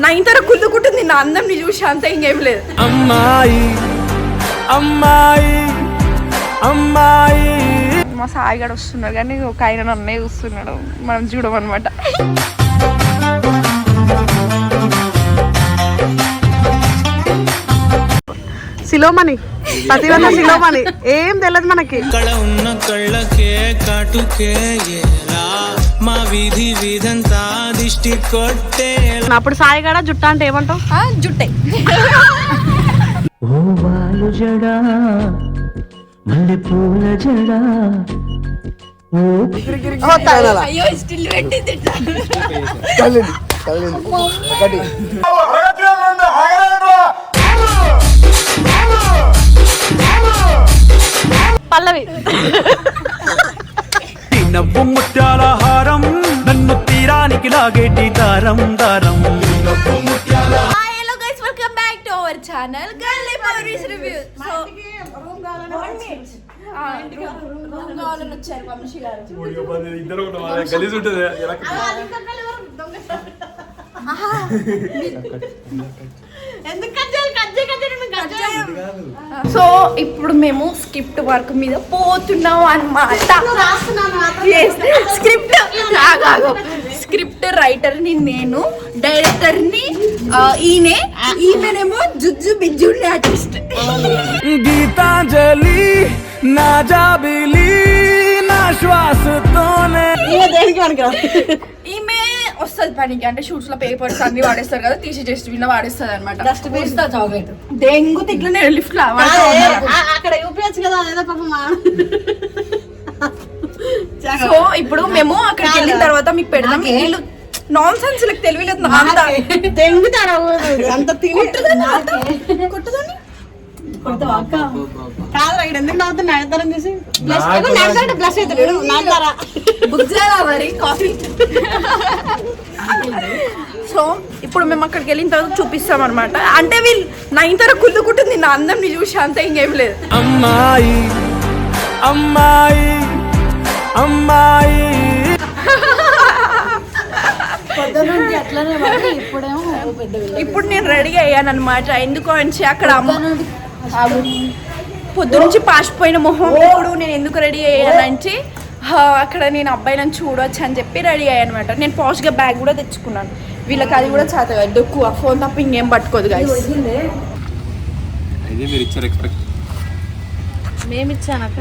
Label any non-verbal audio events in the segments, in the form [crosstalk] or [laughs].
నైన్తర కుళ్ళుకుంటుంది నా అందం ని చూసి అంత ఇంకేం లేదు. అమ్మాయి అమ్మాయి అమ్మాయి. మా సాయిగాడు వస్తున్నాడు కానీ ఒక ఆయన నన్నే చూస్తున్నాడు. మనం చూడమన్నమాట. సిలోమని ప్రతివన్న సిలోమని ఏం తెలియదు మనకి. కళ ఉన్న కళ్ళకే కాటుకే మా విధి విధంతా దిష్టి కొట్టే అప్పుడు సాయిగాడ జుట్ట అంటే ఏమంటావు? జుట్టే. ఓ వాలు జడా మల్లె పూల జడా. ఓ అయ్యో స్టిల్ పెట్టింది పల్లవి. నవ్వు ముత్యాల హారం తీరానికి లాగేటి దారం దారం. Hello guys welcome back to our channel గల్లీ పవరీస్ రివ్యూ సో రూమ్ కావాలని వచ్చారు వంశీ గారు సో ఇప్పుడు మేము స్క్రిప్ట్ వర్క్ మీద పోతున్నాం అన్నమాట. స్క్రిప్ట్ స్క్రిప్ట్ రైటర్ని నేను డైరెక్టర్ని ఈయనే ఈమెనేమో జుజ్జు బిజ్జు ఆర్టిస్ట్ గీతాంజలి నా జాబిలి నా శ్వాసతోనే. ఈమె వస్తుంది పనికి అంటే షూట్స్లో పేపర్స్ అన్ని వాడేస్తారు కదా తీసి జస్ట్ విన్న వాడేస్తుంది అనమాట డెంగు తిట్లనే లిఫ్ట్లో అక్కడ చూపించచ్చు కదా సో ఇప్పుడు మేము అక్కడికి వెళ్ళిన తర్వాత మీకు పెడదాం. వీళ్ళు నాన్ సెన్స్ లకి తెలియలేదు నా అంత తెంగుతారా [laughs] అంత తిని కొట్టదని కాదురా ఇక్కడ ఎందుకు నవ్వుతున్నా? నడతారని చూసి ప్లస్ నడతారంటే ప్లస్ అవుతాడు నడతారా బుక్ చేయాలా మరి? కాఫీ. సో ఇప్పుడు మేము అక్కడికి వెళ్ళిన తర్వాత చూపిస్తాం అనమాట అంటే వీళ్ళు నైన్తర కుళ్ళుకుంటుంది నా అందం ని చూసి అంత ఇంకేం లేదు. అమ్మాయి అమ్మాయి. అమ్మాయి ఇప్పుడు నేను రెడీ అయ్యాను అనమాట ఎందుకు అని అక్కడ అమ్మ పొద్దు నుంచి పాసిపోయిన మొహం ఇప్పుడు నేను ఎందుకు రెడీ అయ్యానంటే హా, అక్కడ నేను అబ్బాయిలను చూడొచ్చు అని చెప్పి రెడీ అయ్యాను అనమాట నేను పాష్గా బ్యాగ్ కూడా తెచ్చుకున్నాను. వీళ్ళకి అది కూడా ఆ ఫోన్ తప్ప ఇంకేం పట్టుకోదు guys.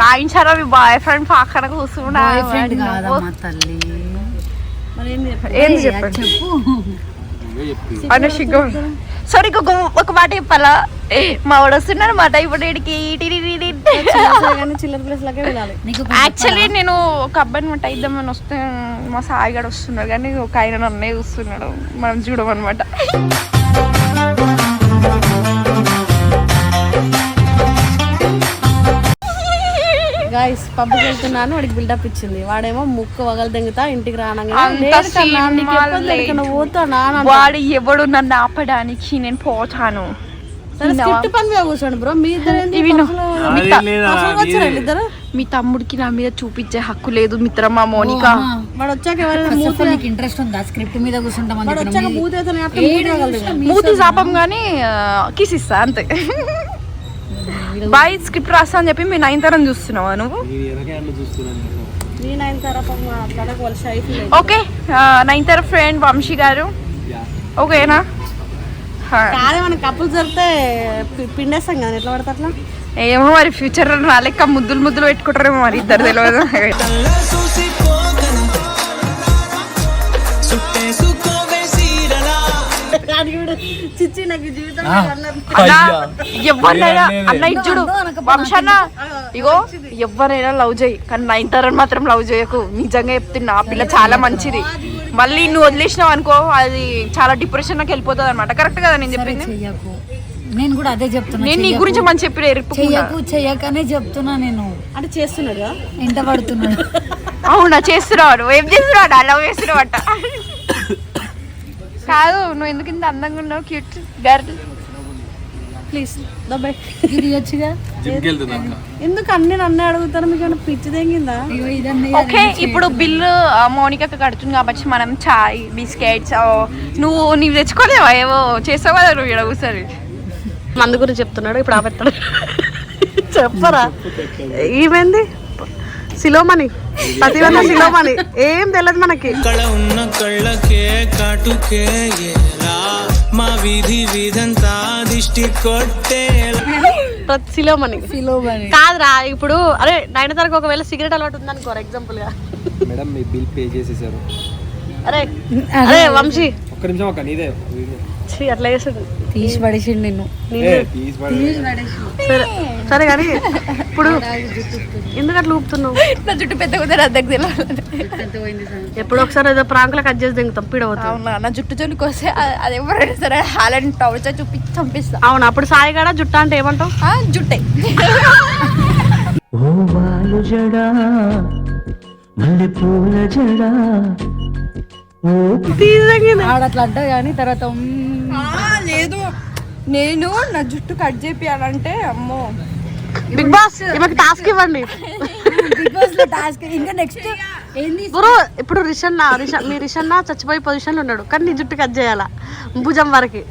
రాయించారా మీ బాయ్ ఫ్రెండ్ పక్కన కూర్చున్నా తల్లి. మరి ఏం ఏంది చెప్పండి? చెప్పి. సరే ఇంకొక ఒక మాట చెప్పాలా? ఏ, మా వాడు వస్తున్నాడు మాట ఇప్పుడు నీకు యాక్చువల్లీ నేను ఒక అబ్బాయిని మాట ఇద్దామని వస్తే మా సాయిగాడు వస్తున్నాడు కానీ ఒక ఆయన నన్నే చూస్తున్నాడు. మనం చూడమన్నమాట. గాయస్ పబ్కి వెళ్తున్నాను వాడికి బిల్డప్ ఇచ్చింది. వాడేమో ముక్కు వగలు తెంగుతా ఇంటికి రానంగా అంటాడు. వాడు ఎవడు నన్ను ఆపడానికి నేను పోతాను. మీ తమ్ముడికి నా మీద చూపించే హక్కు లేదు మిత్రమా మోనిక. వాడు వచ్చాక ఎవరైనా ఇంట్రెస్ట్ ఉందా? స్క్రిప్ట్ మీద కూర్చుంటామని వాడు చెప్పిన వచ్చాక మీ- మూతి అయితే లేకపోతే మూతి వగలదు. మూతి శాపం కానీ కిస్ ఇస్తా అంతే. బాయ్ స్క్రిప్ట్ రాస్తా అని చెప్పి మీ నైన్ తరం చూస్తున్నావా నువ్వు. ఓకే నైన్ తర ఫ్రెండ్ వంశీ గారు. ఓకేనా? మన కప్పులు జరిగితే పిండేస్తాం కదా ఎట్లా పడితే అట్లా? ఏమో మరి ఫ్యూచర్ నా లెక్క ముద్దులు ముద్దులు పెట్టుకుంటారేమో మరి ఇద్దరు తెలియదు చిచ్చి నాకు జీవితం ఎవరినైనా అన్న ఇచ్చుడు. వంశన్న ఇగో ఎవరైనా లవ్ చేయి కానీ నైన్ తరం మాత్రం లవ్ చేయకు. నిజంగా చెప్తున్నా ఆ పిల్ల చాలా మంచిది. మళ్ళీ నువ్వు వదిలేసినావు అనుకో అది చాలా డిప్రెషన్ నాకు వెళ్ళిపోతుంది అనమాట కరెక్ట్ కదా నేను చెప్పింది? నేను కూడా అదే చెప్తున్నా నేను నీ. గురించి మంచి చెప్పి చెయ్యకు చెయ్యకనే చెప్తున్నా నేను. అంటే చేస్తున్నాడు కదా ఎంట పడుతున్నాడు అవునా చేస్తున్నావు నువ్వు ఏం చేస్తున్నావు అలా చేస్తున్నావు అంట. కాదు నువ్వు ఎందుకు ఇంత అందంగా ఉన్నావు? క్యూట్ గర్ల్ ప్లీజ్ దబ్బాయి ఎందుకు అన్ని నన్ను అడుగుతారు? మీకు ఏమైనా పిచ్చి తెంగిందా? ఓకే ఇప్పుడు బిల్లు మౌనికకి కడుతుంది కాబట్టి మనం చాయ్ బిస్కెట్స్ నువ్వు నీవు తెచ్చుకోలేవా? ఏవో చేసావు కదా నువ్వు ఇక్కడ కూర్చొని. మందు గురించి చెప్తున్నాడు ఇప్పుడు ఆపెత్తాడు చెప్పరా? ఏమైంది? సిలోమని ప్రతివన్న సిలోమని ఏం తెలియదు మనకి. కళ ఉన్న కళ్ళకే కాటుకే మా విధి విధంతా దిష్టి ప్రతి సిలోమని సిలోమని కాదురా ఇప్పుడు అరే నైన్ తరకు ఒకవేళ సిగరెట్ అలవాటు ఉందనుకోరు ఎగ్జాంపుల్గా మేడం మీ బిల్ పే చేసేసారు. అరే అరే వంశీ. ఒక్క నిమిషం అక్క నీదే. అట్లా చేసాడు తీసి పడేసిండు నిన్ను. సరే సరే కానీ ఇప్పుడు ఎందుకు అట్లా ఊపుతున్నావు? నా చుట్టూ పెద్ద కుదర అద్దకు తెలియాలి ఎప్పుడు ఒకసారి ఏదో ప్రాంకులో కట్ చేసి దింగుతాం పీడవద్దు అవునా నా జుట్టు జోలికి వస్తే అ- అది ఎవరైనా సరే హాలని టార్చర్ చూపించి చంపిస్తా. అవును అప్పుడు సాయి కాడ జుట్ట అంటే ఏమంటావు? ఆ, జుట్టే. ఓ వాలు జడా మల్లె పూల జడా ఓ ఆడ అట్లా అంటావు కానీ తర్వాత ఉమ్, ఆ, లేదు. నేను నా జుట్టు కట్ చేపియాలంటే అమ్మో. బిగ్ బాస్ ఈమెకి టాస్క్ ఇవ్వండి. బిగ్ బాస్లో టాస్క్. ఇంకా నెక్స్ట్ ఏంది? గురు ఇప్పుడు రిషన్ రిషన్ మీ రిషన్ చచ్చిపోయే పొజిషన్లో ఉన్నాడు. కానీ నీ జుట్టు కట్ చేయాలా? భుజం వరకు.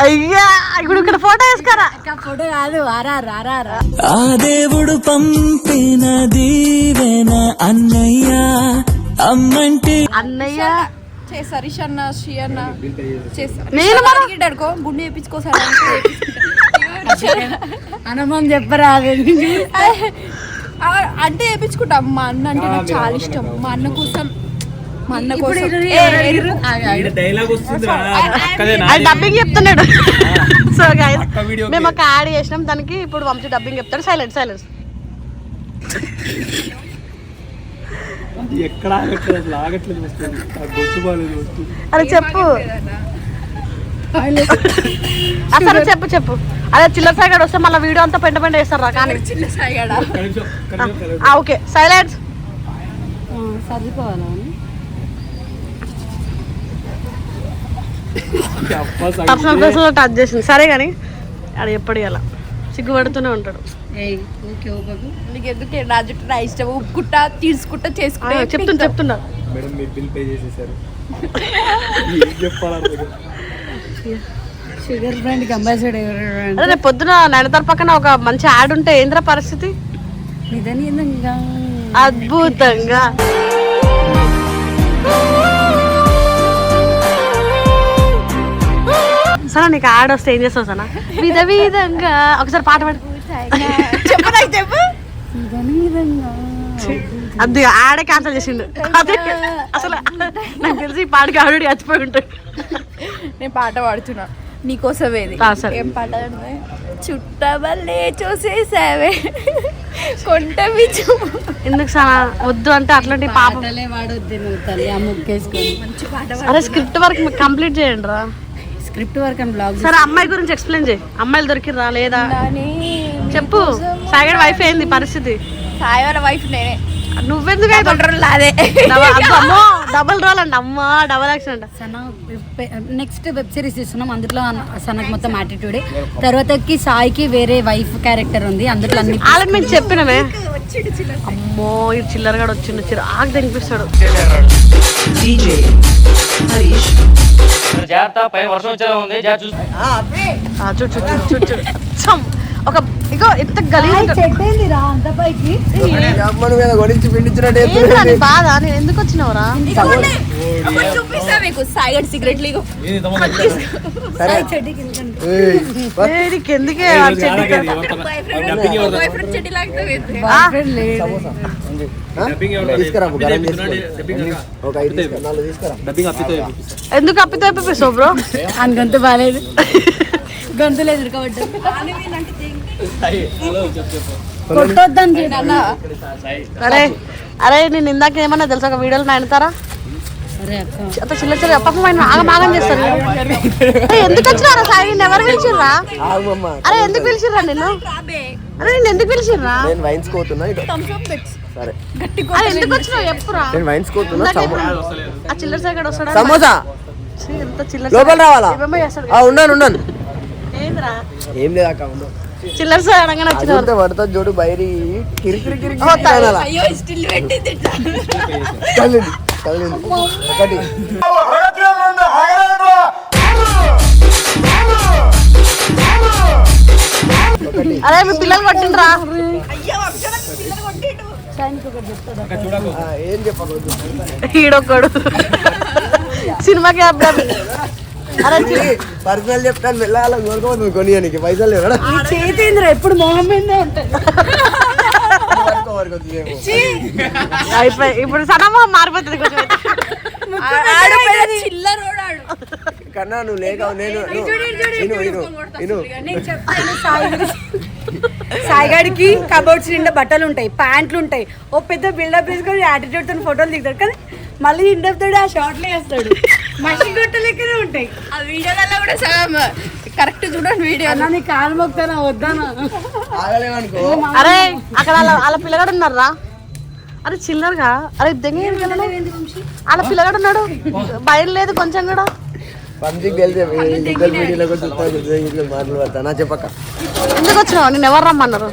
అయ్యా ఇప్పుడు ఇక్కడ ఫోటో వేసుకోరా. ఫోటో కాదు. ఆర్ఆర్ ఆర్ఆర్ ఆ దేవుడు పంపిన దీవెన అన్నయ్య. అమ్మంటి అన్నయ్య. చేస్తా రిష్ అన్న శ్రీ అన్న చేస్తా నేను అడిగిడ్డాడుకో గుండె వేయించుకోసారి అనమని చెప్పరా అంటే వేయించుకుంటాం మా అన్న అంటే నాకు చాలా ఇష్టం. మా అన్న కోసం మా అన్న కోసం. డబ్బింగ్ చెప్తున్నాడు. So guys. మేము ఒక యాడ్ చేసినాం. దానికి ఇప్పుడు వంశీ డబ్బింగ్ చెప్తాడు. సైలెంట్ సైలెన్స్ ఎక్కడ ఆగట్లేదు అసలు ఆగట్లేదు వస్తుంది ఆ గొంతు బాగాలేదు వస్తుంది అరే చెప్పు. అసలు చెప్పు చెప్పు. అదే చిల్లర సాగర్ వస్తే మళ్ళీ వీడియో అంతా పెంట పెంట వేస్తారా కానీ? చిన్న సాయిగాడ ఓకే. సైలెంట్. సగం పర్సనల్ ప్లేస్లో టచ్ చేసింది. సరే కానీ అది ఎప్పుడు ఇలా సిగ్గుపడుతూనే ఉంటాడు. నీకు ఎందుకే నా జుట్టు నా ఇష్టం. ఉప్పుకుంటా తీసుకుంటా చేసుకుంటా చెప్తున్నా చెప్తున్నా. మేడం మీ బిల్ పే చేసేసారు. [laughs] ఏం చెప్పాలి షుగర్ ఫ్రెండ్కి అంబాసిడర్ అదే రేపు పొద్దున నడతర పక్కన ఒక మంచి యాడ్ ఉంటే ఏంద్రా పరిస్థితి? నిజంగా అద్భుతంగా. సరే నీకు యాడ్ వస్తే ఏం చేస్తావు సనా? విధ విధంగా. ఒకసారి పాట పాడు. చెప్పు నాకు చెప్పు. అది ఆడే క్యాన్సిల్ చేసిండు. అదే అసలు నాకు తెలిసి ఈ పాటకి ఆల్రెడీ చచ్చిపోయి ఉంటాడు. నేను పాట పాడుతున్నా. నీకోసం ఏది ఆ, సరే. ఏం పాట? చుట్టవల్లే చూసేసావే కొంట ఎందుకు సనా వద్దు అంటే అట్లాంటి పాపం. పాటలే వాడొద్దు నువ్వు తల్లి ఆ ముక్కేసుకొని. మంచి పాట అరే స్క్రిప్ట్ వర్క్ కంప్లీట్ చేయండి రా స్క్రిప్ట్ వర్క్ అని బ్లాగ్ సరే అమ్మాయి గురించి ఎక్స్ప్లెయిన్ చేయి. అమ్మాయిలు దొరికిర్రా లేదా? చెప్పు. సాగర్ వైఫ్ ఏంది పరిస్థితి? సాయి వాళ్ళ వైఫ్ నేనే. నువ్వెందుకు అదే అమ్మో డబల్ రోల్ అండి అమ్మా డబల్ యాక్షన్ అంట. సన నెక్స్ట్ వెబ్ సిరీస్ తీస్తున్నాం అందులో సనకు మొత్తం యాటిట్యూడే తర్వాతకి సాయికి వేరే వైఫ్ క్యారెక్టర్ ఉంది. అందులో అన్ని వాళ్ళని మేము చెప్పినమే అమ్మో ఈ చిల్లరగాడు వచ్చిండు. చిర ఆకు తినిపిస్తాడు జాగ్రత్త పై వర్షం వచ్చేలా ఉంది. చూడు చూడు చూడు చూడు! ఒక ఇగో ఎంత గలీజ్ రా అంత పైకి? ఏంట్రా నీ బాధ? నేను ఎందుకు వచ్చినావురా? చూపిస్తా మీకు. సిగరెట్ లీగు. ఎందుకే చెట్టి లాగుతావు ఎందుకు అప్పితే అయిపోయిస్తావు బ్రో? అని గొంతు బాగాలేదు. [laughs] గొంతులు ఎదుర్కోబడ్డా కొట్టొద్దని అరే అరే నేను ఇందాక ఏమన్నా తెలుసా? ఒక వీడియోలో నాయనతారా? అంత చిల్ల చిల్ల పాపం ఆయన ఆగం ఆగం చేస్తారు. ఎందుకు వచ్చినారా సాయి? నిన్ను ఎవరు పిలిచిర్రా? అరే ఎందుకు పిలిచిర్రా నిన్ను? అరే నేను ఎందుకు పిలిచిర్రా? నేను వైన్స్ కోతున్నా ఇటు. సరే. అరే ఎందుకు వచ్చినావు? ఎప్పురా నేను వైన్స్ కోతున్నా ఇందాక సమో- ఆ చిల్లర సైడ్ వస్తాడా? సమోసా? ఛీ, ఎంత చిల్లర లోపల రావాలా? ఉన్నాను ఉన్నాను ఏం లేదు అక్క. చిల్లర సార్ అనగానే వచ్చిన పడతా చూడు బయరి కిరికిరి కదిలింది. ఒకటి. అరే మీ పిల్లలు కొట్టిండ్రా ఆ, ఏం చెప్పకూడదు. సినిమాకి అబ్బాయి. పర్సనల్ చెప్తాను వెళ్ళాలి కోరుకోవద్దు కొనియానికి పైసలు లేవు చేతేంద్ర ఎప్పుడు మొహం మీదే ఉంటాయి అయిపోయి ఇప్పుడు మారిపోతుంది కొంచెం. కన్నా నువ్వు లేక నేను నేను నేను నేను నేను చెప్తాను [laughs] సాయి గురించి. సాయి గారికి కబోర్డ్స్ నిండా బట్టలు ఉంటాయి ప్యాంట్లు ఉంటాయి. ఓ పెద్ద బిల్డప్ వేసుకొని యాటిట్యూడ్తో ఫోటోలు దిగుతాడు. కానీ మళ్ళీ ఇండప్ తోడు ఆ షార్ట్లే వేస్తాడు. మనిషి గొట్ట లెక్కనే ఉంటాయి. ఆ వీడియోలలో కూడా సగం కరెక్ట్ చూడండి వీడియో అన్న నీ కాలు మొక్తానా? వద్దానా అరే అక్కడ వాళ్ళ వాళ్ళ పిల్లగాడు ఉన్నారా అరే చిల్లరగా. అరే దెంగ వాళ్ళ పిల్లగాడు ఉన్నాడు. భయం లేదు కొంచెం కూడా. వీడియోలో చూస్తా చెప్పక్క. ఎందుకు వచ్చినావు? నేను ఎవరు రమ్మన్నారు?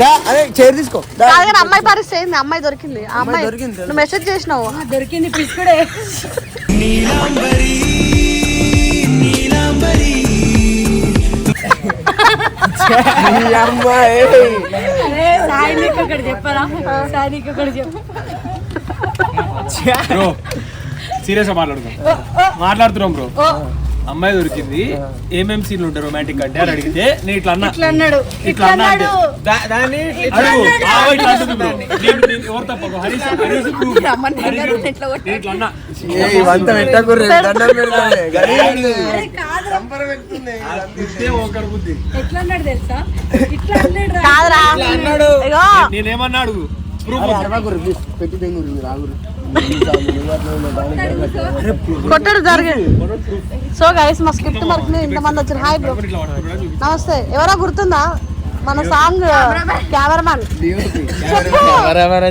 దా అదే చైర్ తీసుకో. కాదు అమ్మాయి పరిస్థితి ఏంది? అమ్మాయి దొరికింది. ఆ అమ్మాయి దొరికింది, నువ్వు మెసేజ్ చేసినావు. దొరికింది పిసుకుడే నీలాంబరి నీలాంబరి ఈ అమ్మాయి సాయి నీకు ఒకటి చెప్పరా? సాయి నీకు ఒకటి చెప్పు. బ్రో సీరియస్గా మాట్లాడుతాం మాట్లాడుతున్నాం బ్రో. అమ్మాయి దొరికింది. ఏమేం సీన్లు ఉంటాయి రొమాంటిక్ అంటే? అని అడిగితే నేను ఇట్లా అన్నా. ఇట్లా అన్నాడు. ఇట్లా అన్నాడు. దాన్ని ఇట్లా ఎవరు హరీష్ హరీష్ అన్నా. నేనేమన్నా అడుగు. ప్రూఫ్. పెట్టి ఆగుర్రి. కొట్టడు జరిగి. సో గైస్ మా స్క్రిప్ట్ వర్క్ ఇంతమంది వచ్చారు. Hi bro. నమస్తే. ఎవరో గుర్తుందా? మన సాంగ్ కెమెరామ్యాన్ కెమెరామెన్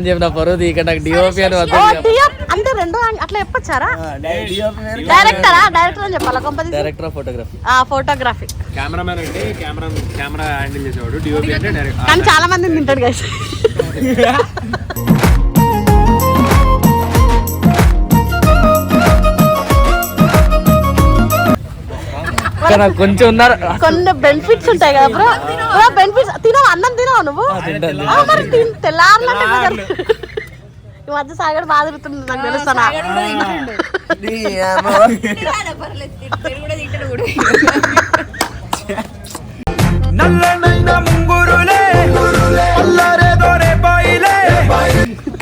చెప్పిన పరువు ఇక్కడ నాకు డిఓపి అని అంటే రెండో అట్లా చెప్పొచ్చారా. డైరెక్టరా డైరెక్టర్ అని చెప్పాలా? కంపెనీ డైరెక్టర్ ఆఫ్ ఫోటోగ్రఫీ ఆ ఫోటోగ్రఫీ కెమెరామెన్ అంటే కెమెరా కెమెరా హ్యాండిల్ చేసేవాడు. డిఓపి అంటే డైరెక్ట్ కానీ చాలా మంది తింటాడు గైస్ [laughs] [laughs] నాకు కొంచెం ఉన్నారు. కొన్ని బెనిఫిట్స్ ఉంటాయి కదా బ్రో బ్రో బెనిఫిట్స్ తినవు అన్నం తినవు నువ్వు? ఆ, మరి తిన్- తెల్లారులంటే కుదరదు. ఈ మధ్య సాగర్ బాగా తిరుగుతుంది నాకు తెలుస్తానా నీ. అమ్మ. నల్లనైన ముంగురులే అల్లరేదో రేపాయిలే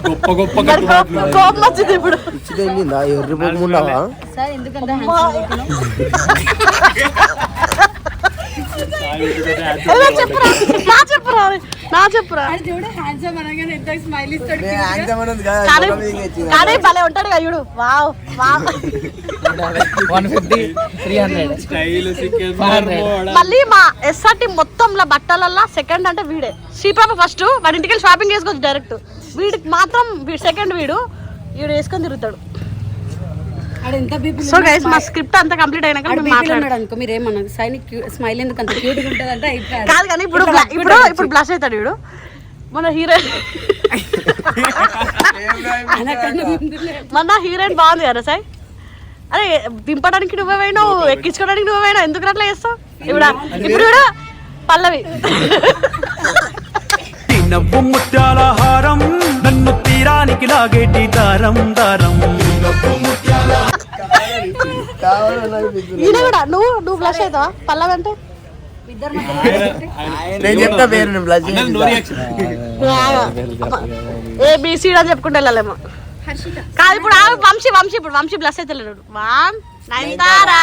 గొప్ప గొప్ప నాకు కోపం- కోపం వచ్చింది ఇప్పుడు పిచ్చిదైందా? ఎర్రి పొమ్ము ఉండవా? సార్ ఎందుకంటే [laughs] ఎలా చెప్పురా? నా చెప్పురా? నా చెప్పురా? కానీ భలే ఉంటాడు చూడు. Wow wow. One fifty three hundred style మళ్ళీ మా ఎస్ఆర్టీ మొత్తంలో బట్టలల్లా సెకండ్ అంటే వీడే. శ్రీప్రభ ఫస్ట్ వాడి ఇంటికి వెళ్ళి షాపింగ్ చేసుకోవచ్చు డైరెక్ట్ వీడికి మాత్రం సెకండ్ వీడు వీడు వేసుకొని తిరుగుతాడు. సో గైస్ మా స్క్రిప్ట్ అంతా కంప్లీట్ అయినాక మేము మాట్లాడు ఉన్నాడు అనుకో మీరు ఏమన్నారు సైనిక్ స్మైల్ ఎందుకు అంత క్యూట్ ఉంటుంది అంటే కాదు కానీ ఇప్పుడు ఇప్పుడు ఇప్పుడు బ్లష్ అవుతాడు వీడు మన హీరోయిన్ మన హీరోయిన్ బాగుంది కదా సార్ అరే దింపడానికి నువ్వే పోయినావు ఎక్కించుకోవడానికి నువ్వే పోయినావు ఎందుకు అట్లా చేస్తావు? ఇప్పుడు ఇప్పుడు పల్లవి. నవ్వు ముత్యాల హారం నన్ను తీరానికి లాగేటి దారం దారం. ఈయన కూడా నువ్వు నువ్వు బ్లష్ అవుతావా పల్లవి అంటే నేను చెప్తా పేరు అని చెప్పుకుంటే వెళ్ళాలేమో కాదు ఇప్పుడు ఆ వంశీ వంశీ ఇప్పుడు వంశీ బ్లస్ అయితే లేడు. వామ్ నైన్తారా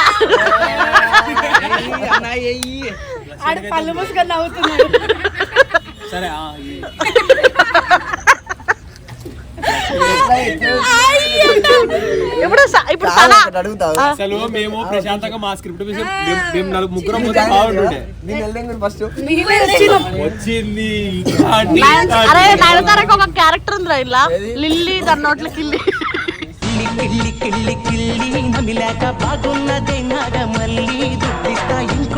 ఆడ పళ్ళు మూసుకొని నవ్వుతున్నాడు. సరే ఆ, ఈ- ఇప్పుడు స- ఇప్పుడు అసలు మేము ప్రశాంతంగా మా స్క్రిప్ట్ మేము- ముగ్గురం పోతే బాగుంటుండే. నేను వెళ్ళండి ఫస్ట్ వచ్చింది అరే నయనతారకు ఒక క్యారెక్టర్ ఉంది ఇలా లిల్లీ దాని నోట్ల కిల్లి. కిళ్ళి కిళ్ళి కిళ్ళి నమిలాక బాగున్నదే నాగ మళ్ళీ దుడ్డిస్తా